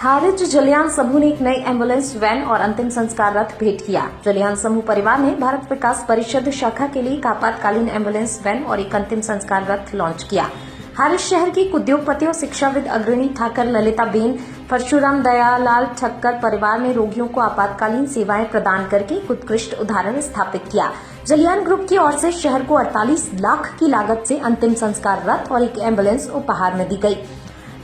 हारिज जलियान समूह ने एक नई एंबुलेंस, वैन और अंतिम संस्कार रथ भेंट किया। जलियान समूह परिवार ने भारत विकास परिषद शाखा के लिए एक आपातकालीन एंबुलेंस, वैन और एक अंतिम संस्कार रथ लॉन्च किया। हारिज शहर की उद्योगपति और शिक्षाविद अग्रणी ठाकर ललिता बेन, परशुराम दयालाल ठक्कर परिवार ने रोगियों को आपातकालीन सेवाएँ प्रदान करके एक उत्कृष्ट उदाहरण स्थापित किया। जलियान ग्रुप की ओर से शहर को 48 लाख की लागत से अंतिम संस्कार रथ और एक एंबुलेंस उपहार में दी गई।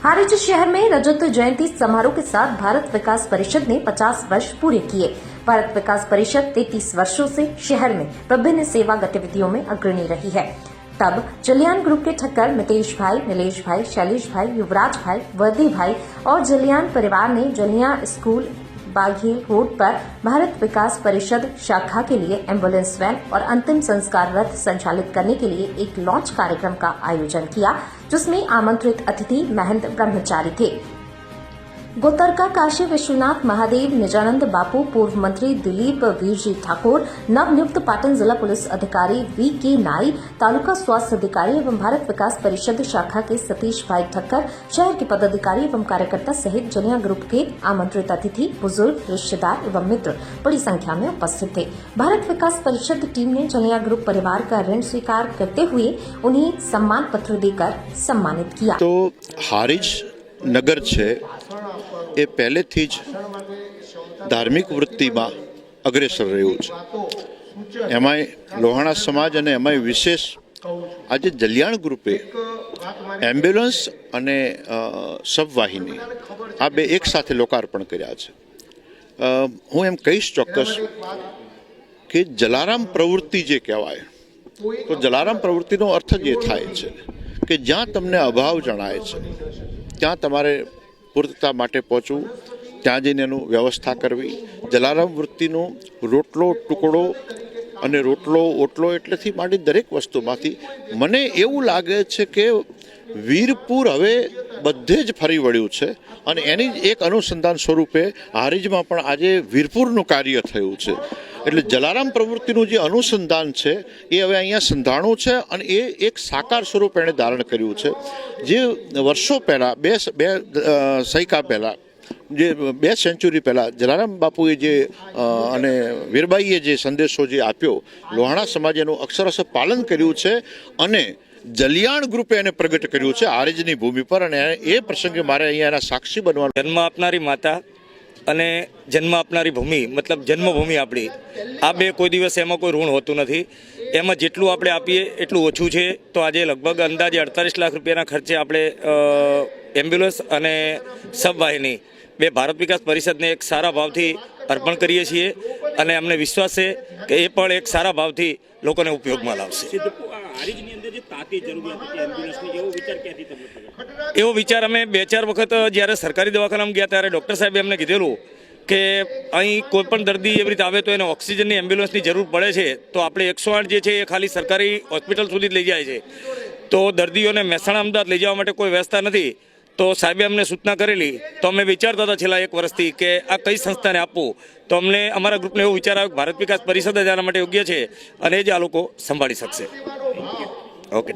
हारिज शहर में रजत जयंती समारोह के साथ भारत विकास परिषद ने 50 वर्ष पूरे किए। भारत विकास परिषद 33 वर्षों से शहर में विभिन्न सेवा गतिविधियों में अग्रणी रही है। तब जलियान ग्रुप के ठक्कर मितेश भाई, नीलेश भाई, शैलेश भाई, युवराज भाई, वर्दी भाई और जलियान परिवार ने जलियान स्कूल बाघेल रोड पर भारत विकास परिषद शाखा के लिए एंबुलेंस वैन और अंतिम संस्कार रथ संचालित करने के लिए एक लॉन्च कार्यक्रम का आयोजन किया, जिसमें आमंत्रित अतिथि महंत ब्रह्मचारी थे। गोतरका काशी विश्वनाथ महादेव निजानंद बापू, पूर्व मंत्री दिलीप वीरजी ठाकुर, नवनियुक्त पाटन जिला पुलिस अधिकारी वी के नाई तालुका स्वास्थ्य अधिकारी एवं भारत विकास परिषद शाखा के सतीश भाई ठक्कर, शहर के पदाधिकारी एवं कार्यकर्ता सहित जनिया ग्रुप के आमंत्रित अतिथि, बुज़ुर्ग, रिश्तेदार एवं मित्र बड़ी संख्या में उपस्थित थे। भारत विकास परिषद टीम ने जनिया ग्रुप परिवार का ऋण स्वीकार करते हुए उन्हें सम्मान पत्र देकर सम्मानित किया। तो हारिज नगर એ પહેલેથી જ ધાર્મિક વૃત્તિમાં અગ્રેસર રહ્યું છે. એમાંય લોહાણા સમાજ અને એમાંય વિશેષ આજે જલિયાણ ગ્રુપે એમ્બ્યુલન્સ અને સબવાહિની આ બે એક સાથે લોકાર્પણ કર્યા છે. હું એમ કહીશ ચોક્કસ કે જલારામ પ્રવૃત્તિ જે કહેવાય, તો જલારામ પ્રવૃત્તિનો અર્થ જ એ થાય છે કે જ્યાં તમને અભાવ જણાય છે, ત્યાં તમારે પૂર્તતા માટે પહોંચવું, ત્યાં જઈને એનું વ્યવસ્થા કરવી. જલારામ વૃત્તિનો રોટલો ટુકડો અને રોટલો ઓટલો એટલેથી માંડી દરેક વસ્તુમાંથી મને એવું લાગે છે કે વીરપુર હવે બધે જ ફરી વળ્યું છે અને એની જ એક અનુસંધાન સ્વરૂપે હારીજમાં પણ આજે વીરપુરનું કાર્ય થયું છે. એટલે જલારામ પ્રવૃત્તિનું જે અનુસંધાન છે, એ હવે અહીંયા સંધાણું છે અને એ એક સાકાર સ્વરૂપ એણે ધારણ કર્યું છે. જે વર્ષો પહેલાં, બે બે સૈકા પહેલાં, જે બે સેન્ચુરી પહેલાં જલારામ બાપુએ જે અને વીરબાઈએ જે સંદેશો જે આપ્યો, લોહાણા સમાજે એનું અક્ષરશ પાલન કર્યું છે અને જલિયાણ ગ્રુપે એને પ્રગટ કર્યું છે આરજની ભૂમિ પર અને એ પ્રસંગે મારે અહીંયા એના સાક્ષી બનવાનું જન્મ આપનારી માતા અને જન્મ આપનારી ભૂમિ, મતલબ જન્મભૂમિ આપણી. આ બે કોઈ દિવસ એમાં કોઈ ઋણ હોતું નથી. એમાં જેટલું આપણે આપીએ એટલું ઓછું છે. તો આજે લગભગ અંદાજે અડતાલીસ લાખ રૂપિયાના ખર્ચે આપણે એમ્બ્યુલન્સ અને સબવાહિની બે ભારત વિકાસ પરિષદને એક સારા ભાવથી અર્પણ કરીએ છીએ અને અમને વિશ્વાસ છે કે એ પણ એક સારા ભાવથી લોકોને ઉપયોગમાં લાવશે. સિદ્ધપુ આ હારીજની અંદર જે તાતી જરૂરિયાત હતી એમ્બ્યુલન્સની એવો વિચાર ક્યાંથી તમને થયો? એવો વિચાર અમે બે ચાર વખત જ્યારે સરકારી દવાખાનામાં ગયા ત્યારે ડૉક્ટર સાહેબે અમને કીધેલું કે અહીં કોઈ પણ દર્દી એવી રીતે આવે તો એને ઓક્સિજનની એમ્બ્યુલન્સની જરૂર પડે છે. તો આપણે એકસો આઠ જે છે એ ખાલી સરકારી હોસ્પિટલ સુધી જ લઈ જાય છે. તો દર્દીઓને મહેસાણા અમદાવાદ લઈ જવા માટે કોઈ વ્યવસ્થા નથી. તો સાહેબે અમને સૂચના કરેલી. તો અમે વિચારતા હતા છેલ્લા એક વર્ષથી કે આ કઈ સંસ્થાને આપવું? તો અમને અમારા ગ્રુપને એવો વિચાર આવ્યો કે ભારત વિકાસ પરિષદ જ આના માટે યોગ્ય છે અને એ જ આ લોકો સંભાળી શકશે. Okay.